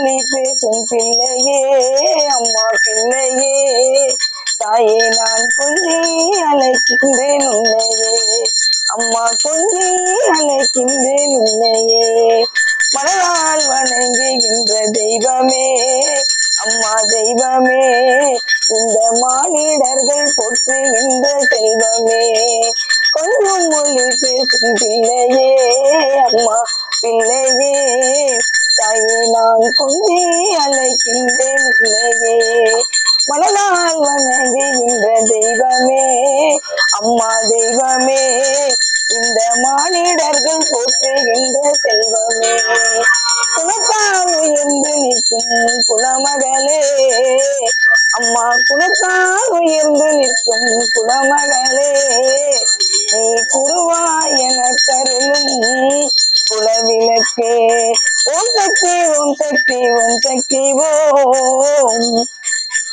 மொழி பேசும் பிள்ளையே அம்மா பிள்ளையே தாயே நான் கொஞ்சி அழைக்கின்றேன் உன்னையே. அம்மா கொஞ்சி அழைக்கின்றேன் உன்னையே. மனதால் வணங்குகின்ற தெய்வமே அம்மா தெய்வமே இந்த மானிடர்கள் போற்றுகின்ற தெய்வமே கொஞ்சம் மொழி பேசும் பிள்ளையே அம்மா பிள்ளையே தாயே நான் கொஞ்சி அழைக்கின்றேன் பிள்ளையே மனதால் வணங்குகின்ற தெய்வமே அம்மா தெய்வமே இந்த மானிடர்கள் போற்றுகின்ற செல்வமே. குணத்தால் உயர்ந்து நிற்கும் குலமகளே அம்மா குணத்தால் உயர்ந்து நிற்கும் குலமகளே. நீ குருவாய் என கருளும் குலவிளக்கே ஓம் சக்தி ஓம் சக்தி ஓம் சக்தி ஓம்.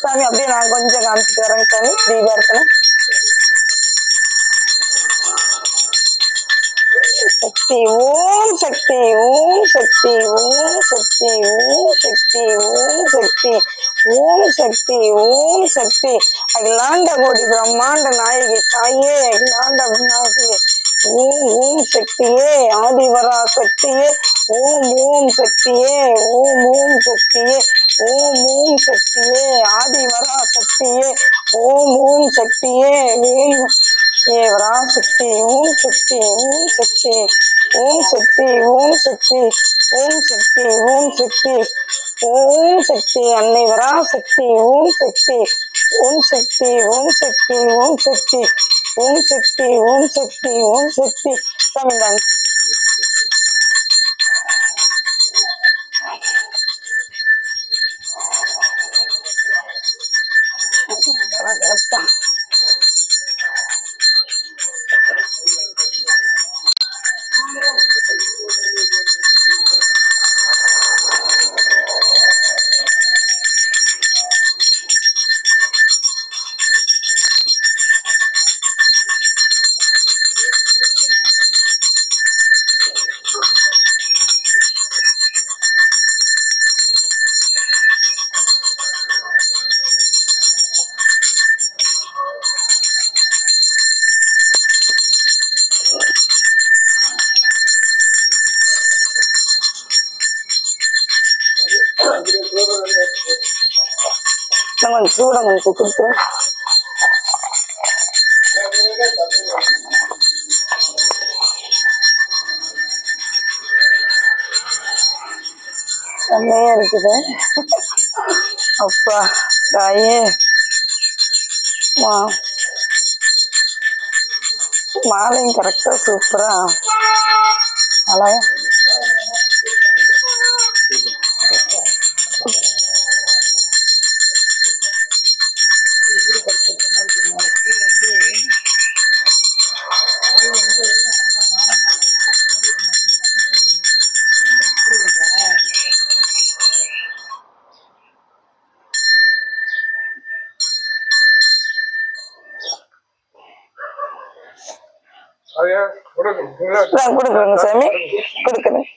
சாமி அப்படியே நான் கொஞ்சம் காமிச்சிட்டு வரேங்க சாமி. தீபார்த்தனம் சக்தி ஓம் சக்தி ஓம் சக்தி ஓம் சக்தி ஓம் சக்தி ஓம் சக்தி ஓம் சக்தி ஓம் சக்தி. அகிலாண்ட கோடி பிரம்மாண்ட நாயகி தாயே அகிலாண்ட நாயகி ஓம் ஓம் சக்தியே ஆதிவரா சக்தியே ஓம் ஓம் சக்தியே ஓம் ஓம் சக்தியே ஓம் ஓம் சக்தியே ஆதிவரா சக்தியே ஓம் ஓம் சக்தியே வேல் தேவரா சக்தி ஓம் சக்தி ஓம் சக்தி ஓம் சக்தி ஓம் சக்தி ஓம் சக்தி ஓம் சக்தி ஓம் சக்தி அன்னை வரா சக்தி ஓம் சக்தி ஓம் சக்தி ஓம் சக்தி ஓம் சக்தி ஓம் சக்தி ஓம் சக்தி ஓம் சக்தி சாமிந்தாங்க கரெக்டா நான் கொஞ்சம் சூடம் கொஞ்சம் கொடுத்துறேன் செம்மையா இருக்குது. அப்பா தாயே. மா மாலையும் கரெக்டா சூப்பரா அழகா. கொடுக்குறேங்க சாமி. கொடுக்குறேன்.